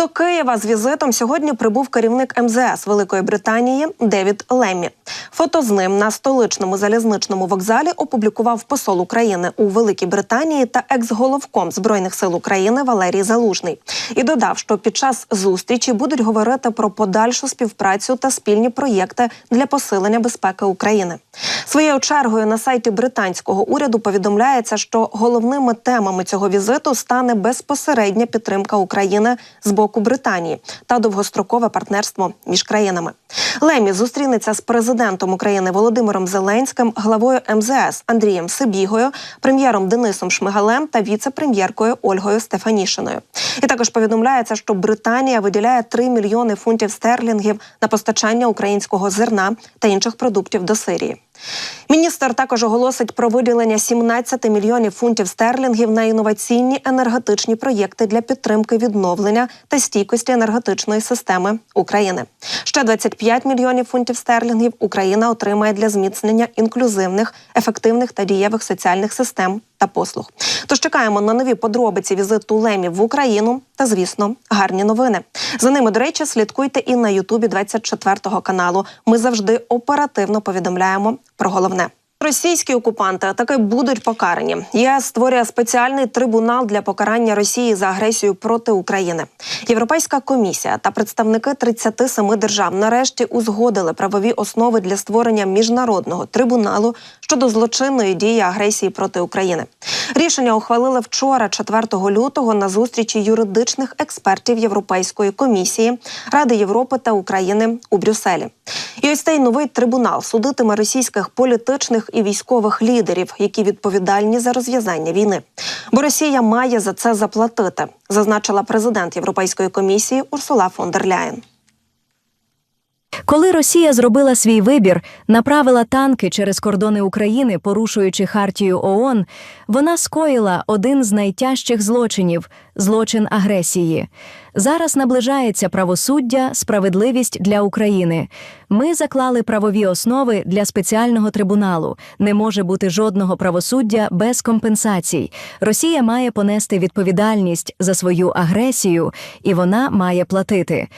До Києва з візитом сьогодні прибув керівник МЗС Великої Британії Девід Леммі. Фото з ним на столичному залізничному вокзалі опублікував посол України у Великій Британії та екс-головком збройних сил України Валерій Залужний. І додав, що під час зустрічі будуть говорити про подальшу співпрацю та спільні проєкти для посилення безпеки України. Своєю чергою на сайті британського уряду повідомляється, що головними темами цього візиту стане безпосередня підтримка України з боку Британії та довгострокове партнерство між країнами. Лемі зустрінеться з президентом України Володимиром Зеленським, главою МЗС Андрієм Сибігою, прем'єром Денисом Шмигалем та віце-прем'єркою Ольгою Стефанішиною. І також повідомляється, що Британія виділяє 3 мільйони фунтів стерлінгів на постачання українського зерна та інших продуктів до Сирії. Міністр також оголосить про виділення 17 мільйонів фунтів стерлінгів на інноваційні енергетичні проєкти для підтримки відновлення та стійкості енергетичної системи України. Ще 25 мільйонів фунтів стерлінгів Україна отримає для зміцнення інклюзивних, ефективних та дієвих соціальних систем та послуг. Тож чекаємо на нові подробиці візиту Лемів в Україну та, звісно, гарні новини. За ними, до речі, слідкуйте і на Ютубі 24 каналу. Ми завжди оперативно повідомляємо про головне. Російські окупанти таки будуть покарані. ЄС створює спеціальний трибунал для покарання Росії за агресію проти України. Європейська комісія та представники 37 держав нарешті узгодили правові основи для створення міжнародного трибуналу щодо злочинної дії агресії проти України. Рішення ухвалили вчора, 4 лютого, на зустрічі юридичних експертів Європейської комісії, Ради Європи та України у Брюсселі. І ось цей новий трибунал судитиме російських політичних і військових лідерів, які відповідальні за розв'язання війни. Бо Росія має за це заплатити, зазначила президент Європейської комісії Урсула фон дер Ляєн. Коли Росія зробила свій вибір, направила танки через кордони України, порушуючи хартію ООН, вона скоїла один з найтяжчих злочинів злочин агресії. Зараз наближається правосуддя, справедливість для України. Ми заклали правові основи для спеціального трибуналу. Не може бути жодного правосуддя без компенсацій. Росія має понести відповідальність за свою агресію, і вона має платити.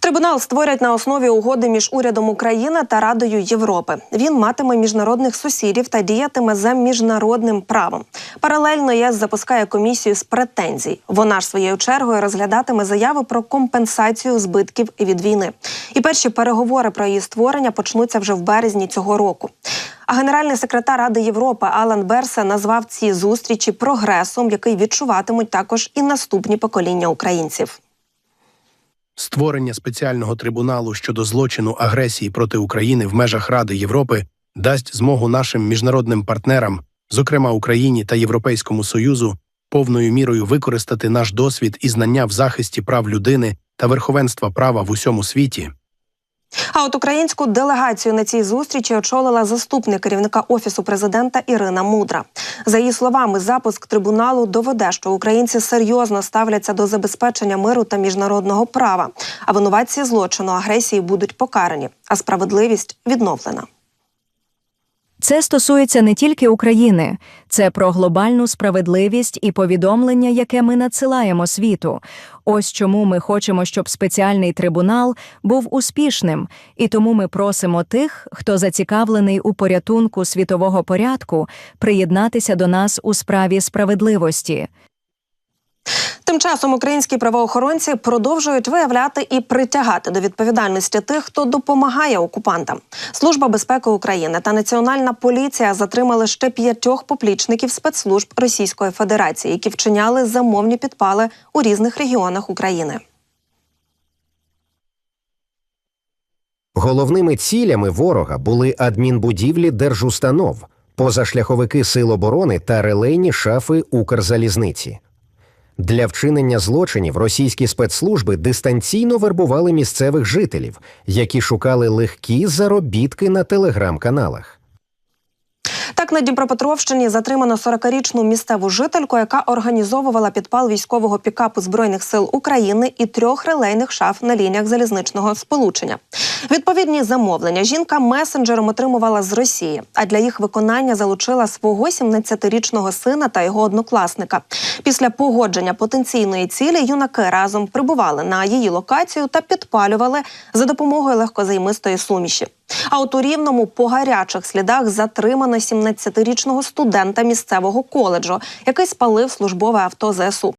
Трибунал створять на основі угоди між урядом України та Радою Європи. Він матиме міжнародних сусідів та діятиме за міжнародним правом. Паралельно ЄС запускає комісію з претензій. Вона ж своєю чергою розглядатиме заяви про компенсацію збитків від війни. І перші переговори про її створення почнуться вже в березні цього року. А генеральний секретар Ради Європи Алан Берсе назвав ці зустрічі прогресом, який відчуватимуть також і наступні покоління українців. Створення спеціального трибуналу щодо злочину агресії проти України в межах Ради Європи дасть змогу нашим міжнародним партнерам, зокрема Україні та Європейському Союзу, повною мірою використати наш досвід і знання в захисті прав людини та верховенства права в усьому світі. А от українську делегацію на цій зустрічі очолила заступник керівника офісу президента Ірина Мудра. За її словами, запуск трибуналу доведе, що українці серйозно ставляться до забезпечення миру та міжнародного права. А винуватці злочину агресії будуть покарані, а справедливість відновлена. Це стосується не тільки України, це про глобальну справедливість і повідомлення, яке ми надсилаємо світу. Ось чому ми хочемо, щоб спеціальний трибунал був успішним, і тому ми просимо тих, хто зацікавлений у порятунку світового порядку, приєднатися до нас у справі справедливості. Тим часом українські правоохоронці продовжують виявляти і притягати до відповідальності тих, хто допомагає окупантам. Служба безпеки України та Національна поліція затримали ще п'ятьох поплічників спецслужб Російської Федерації, які вчиняли замовні підпали у різних регіонах України. Головними цілями ворога були адмінбудівлі держустанов, позашляховики сил оборони та релейні шафи Укрзалізниці. Для вчинення злочинів російські спецслужби дистанційно вербували місцевих жителів, які шукали легкі заробітки на телеграм-каналах. Так на Дніпропетровщині затримано 40-річну місцеву жительку, яка організовувала підпал військового пікапу збройних сил України і трьох релейних шаф на лініях залізничного сполучення. Відповідні замовлення жінка месенджером отримувала з Росії, а для їх виконання залучила свого 17-річного сина та його однокласника. Після погодження потенційної цілі юнаки разом прибували на її локацію та підпалювали за допомогою легкозаймистої суміші. А от у рівному по гарячих слідах затримано 17-річного студента місцевого коледжу, який спалив службове авто ЗСУ.